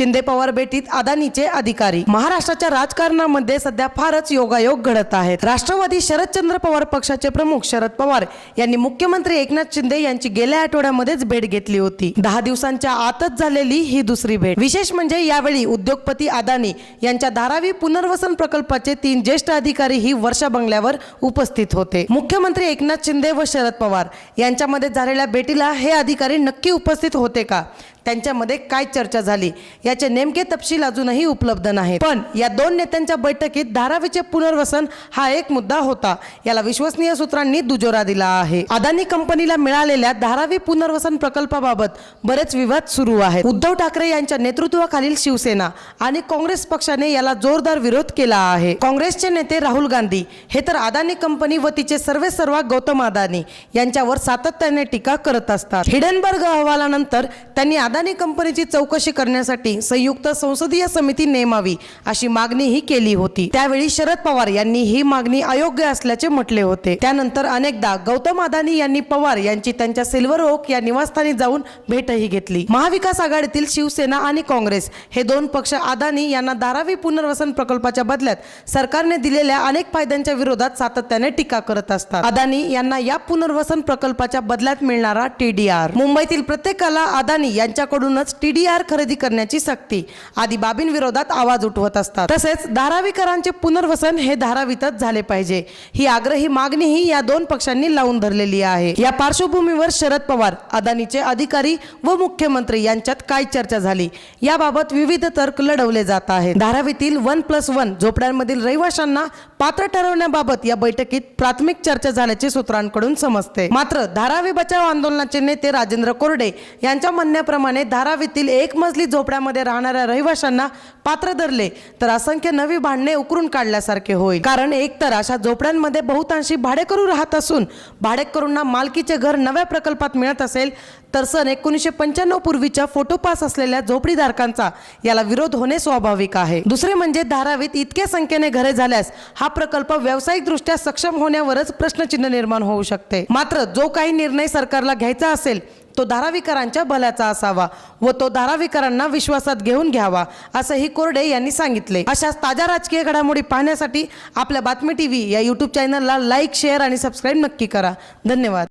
शिंदे पवार भेटीत अदानीचे अधिकारी. महाराष्ट्राच्या राजकारणामध्ये सध्या फारच योगायोग घडत आहेत. राष्ट्रवादी शरदचंद्र पवार पक्षाचे प्रमुख शरद पवार यांनी मुख्यमंत्री एकनाथ शिंदे यांची गेल्या आठवड्यामध्येच भेट घेतली होती. दहा दिवसांच्या आतच झालेली ही दुसरी भेट. विशेष म्हणजे यावेळी उद्योगपती अदानी यांच्या धारावी पुनर्वसन प्रकल्पाचे तीन ज्येष्ठ अधिकारी ही वर्षा बंगल्यावर उपस्थित होते. मुख्यमंत्री एकनाथ शिंदे व शरद पवार यांच्यामध्ये झालेल्या भेटीला हे अधिकारी नक्की उपस्थित होते का? त्यांच्यामध्ये काय चर्चा झाली? याचे नेमके तपशील अजूनही उपलब्ध नाही पण या दोन नेत्यांच्या बैठकीत धारावीचे पुनर्वसन हा एक मुद्दा होता. याला विश्वसनीय सूत्रांनी दुजोरा दिला आहे. अदानी कंपनीला मिळालेल्या धारावी पुनर्वसन प्रकल्पाबाबत बरेच विवाद सुरू आहेत. उद्धव ठाकरे यांच्या नेतृत्वाखालील शिवसेना आणि काँग्रेस पक्षाने याला जोरदार विरोध केला आहे. काँग्रेसचे नेते राहुल गांधी हे तर अदानी कंपनी व तिचे सर्वे सर्वा गौतम अदानी यांच्यावर सातत्याने टीका करत असतात. हिडनबर्ग अहवालानंतर त्यांनी अदानी कंपनीची चौकशी करण्यासाठी संयुक्त संसदीय समिती नेमावी अशी मागणीही केली होती. त्यावेळी शरद पवार यांनी ही मागणी अयोग्य असल्याचे म्हटले होते. त्यानंतर अनेकदा गौतम अदानी यांनी पवार यांची त्यांच्या सिल्वर ओक या निवासस्थानी जाऊन भेटही घेतली. महाविकास आघाडीतील शिवसेना आणि काँग्रेस हे दोन पक्ष अदानी यांना धारावी पुनर्वसन प्रकल्पाच्या बदल्यात सरकारने दिलेल्या अनेक फायद्यांच्या विरोधात सातत्याने टीका करत असतात. अदानी यांना या पुनर्वसन प्रकल्पाच्या बदल्यात मिळणारा टीडीआर मुंबईतील प्रत्येकाला अदानी यांच्या यांच्याकडूनच टीडीआर खरेदी करण्याची सक्ती. आदी बाबींविरोधात आवाज उठवत असतात. तसेच धारावीकरांचे पुनर्वसन हे धारावीतच झाले पाहिजे. ही आग्रही मागणीही या दोन पक्षांनी लावून धरलेली आहे. या पार्श्वभूमीवर शरद पवार अदानीचे अधिकारी व मुख्यमंत्री यांच्यात काय चर्चा झाली? याबाबत विविध तर्क लढवले जात आहेत. धारावीतील वन प्लस वन झोपड्यांमधील रहिवाशांना पात्र ठरवण्याबाबत या बैठकीत प्राथमिक चर्चा झाल्याचे सूत्रांकडून समजते. मात्र धारावी बचाव आंदोलनाचे नेते राजेंद्र कोरडे यांच्या म्हणण्याप्रमाणे धारावीतील एक मजली झोपड्यामध्ये राहणाऱ्या रहिवाशांना पात्र धरले तर असंख्य नवी भांडणे उकरून काढल्यासारखे होईल. कारण एकतर अशा झोपड्यांमध्ये बहुतांशी भाडेकरू राहत असून भाडेकरूंना मालकीचे घर नव्या प्रकल्पात मिळत असेल तर सन एकोणीसशे पंच्याण्णव पूर्वीच्या फोटोपास असलेल्या झोपडीधारकांचा याला विरोध होणे स्वाभाविक आहे. दुसरे म्हणजे धारावीत इतक्या संख्येने घरे झाल्यास हा प्रकल्प व्यावसायिकदृष्ट्या सक्षम होण्यावरच प्रश्नचिन्ह निर्माण होऊ शकते. मात्र जो काही निर्णय सरकारला घ्यायचा असेल तो धारावीकरांच्या भल्याचा असावा व तो धारावीकरांना विश्वासात घेऊन घ्यावा असंही कोरडे यांनी सांगितले. अशाच ताज्या राजकीय घडामोडी पाहण्यासाठी आपल्या बातमी टीव्ही या युट्यूब चॅनलला लाईक शेअर आणि सबस्क्राईब नक्की करा. धन्यवाद.